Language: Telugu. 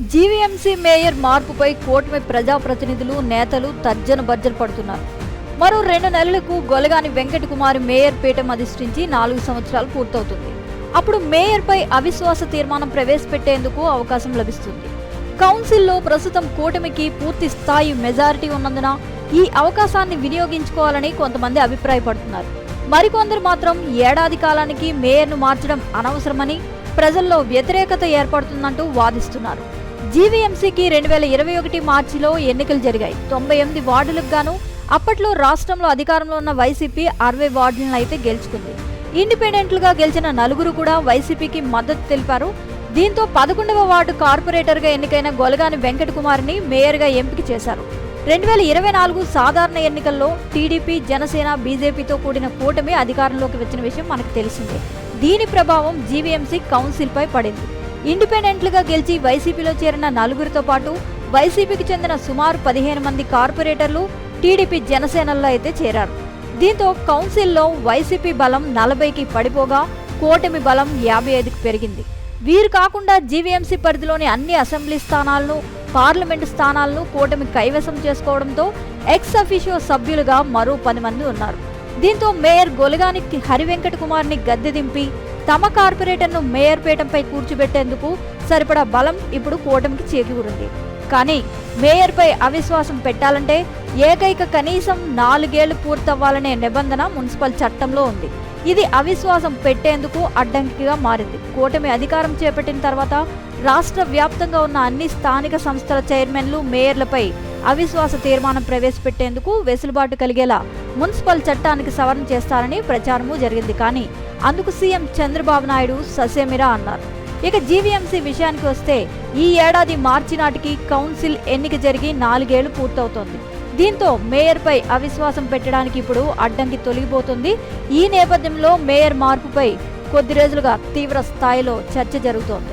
జీవీఎంసీ మేయర్ మార్పుపై కూటమి ప్రజాప్రతినిధులు నేతలు తర్జన భర్జన పడుతున్నారు. మరో రెండు నెలలకు గొలగాని వెంకట కుమార్ మేయర్ పీఠం అధిష్ఠించి నాలుగు సంవత్సరాలు పూర్తవుతుంది. అప్పుడు మేయర్పై అవిశ్వాస తీర్మానం ప్రవేశపెట్టేందుకు అవకాశం లభిస్తుంది. కౌన్సిల్లో ప్రస్తుతం కూటమికి పూర్తి స్థాయి మెజారిటీ ఉన్నందున ఈ అవకాశాన్ని వినియోగించుకోవాలని కొంతమంది అభిప్రాయపడుతున్నారు. మరికొందరు మాత్రం ఏడాది కాలానికి మేయర్ను మార్చడం అనవసరమని ప్రజల్లో వ్యతిరేకత ఏర్పడుతుందంటూ వాదిస్తున్నారు. జీవీఎంసీకి రెండు వేల ఇరవై ఒకటి మార్చిలో ఎన్నికలు జరిగాయి. తొంభై ఎనిమిది వార్డులకు గాను అప్పట్లో రాష్ట్రంలో అధికారంలో ఉన్న వైసీపీ అరవై వార్డులను అయితే గెలుచుకుంది. ఇండిపెండెంట్లుగా గెలిచిన నలుగురు కూడా వైసీపీకి మద్దతు తెలిపారు. దీంతో పదకొండవ వార్డు కార్పొరేటర్గా ఎన్నికైన గొలగాని వెంకట కుమార్ని మేయర్గా ఎంపిక చేశారు. రెండు వేల ఇరవై నాలుగు సాధారణ ఎన్నికల్లో టీడీపీ జనసేన బీజేపీతో కూడిన కూటమి అధికారంలోకి వచ్చిన విషయం మనకు తెలిసిందే. దీని ప్రభావం జీవీఎంసీ కౌన్సిల్పై పడింది. ఇండిపెండెంట్లుగా గెలిచి వైసీపీలో చేరిన నలుగురితో పాటు వైసీపీకి చెందిన సుమారు పదిహేను మంది కార్పొరేటర్లు టీడీపీ జనసేనల్లో అయితే చేరారు. దీంతో కౌన్సిల్లో వైసీపీ బలం నలభైకి పడిపోగా కూటమి బలం యాభై ఐదుకి పెరిగింది. వీరు కాకుండా జీవీఎంసీ పరిధిలోని అన్ని అసెంబ్లీ స్థానాలను పార్లమెంటు స్థానాలను కూటమి కైవసం చేసుకోవడంతో ఎక్స్ అఫీషియో సభ్యులుగా మరో పది మంది ఉన్నారు. దీంతో మేయర్ గొలగానికి హరివెంకట కుమార్ని గద్దె దింపి తమ కార్పొరేటర్ను మేయర్ పీఠంపై కూర్చోబెట్టేందుకు సరిపడా బలం ఇప్పుడు కూటమికి చేకూరింది. కానీ మేయర్పై అవిశ్వాసం పెట్టాలంటే ఏకైక కనీసం నాలుగేళ్ళు పూర్తవ్వాలనే నిబంధన మున్సిపల్ చట్టంలో ఉంది. ఇది అవిశ్వాసం పెట్టేందుకు అడ్డంకిగా మారింది. కూటమి అధికారం చేపట్టిన తర్వాత రాష్ట్ర వ్యాప్తంగా ఉన్న అన్ని స్థానిక సంస్థల చైర్మన్లు మేయర్లపై అవిశ్వాస తీర్మానం ప్రవేశపెట్టేందుకు వెసులుబాటు కలిగేలా మున్సిపల్ చట్టానికి సవరణ చేస్తారని ప్రచారము జరిగింది. కానీ అందుకు సీఎం చంద్రబాబు నాయుడు ససేమిరా అన్నారు. ఇక జీవీఎంసీ విషయానికి వస్తే ఈ ఏడాది మార్చి నాటికి కౌన్సిల్ ఎన్నిక జరిగి నాలుగేళ్ళు పూర్తవుతోంది. దీంతో మేయర్పై అవిశ్వాసం పెట్టడానికి ఇప్పుడు అడ్డంకి తొలగిపోతుంది. ఈ నేపథ్యంలో మేయర్ మార్పుపై కొద్ది రోజులుగా తీవ్ర స్థాయిలో చర్చ జరుగుతోంది.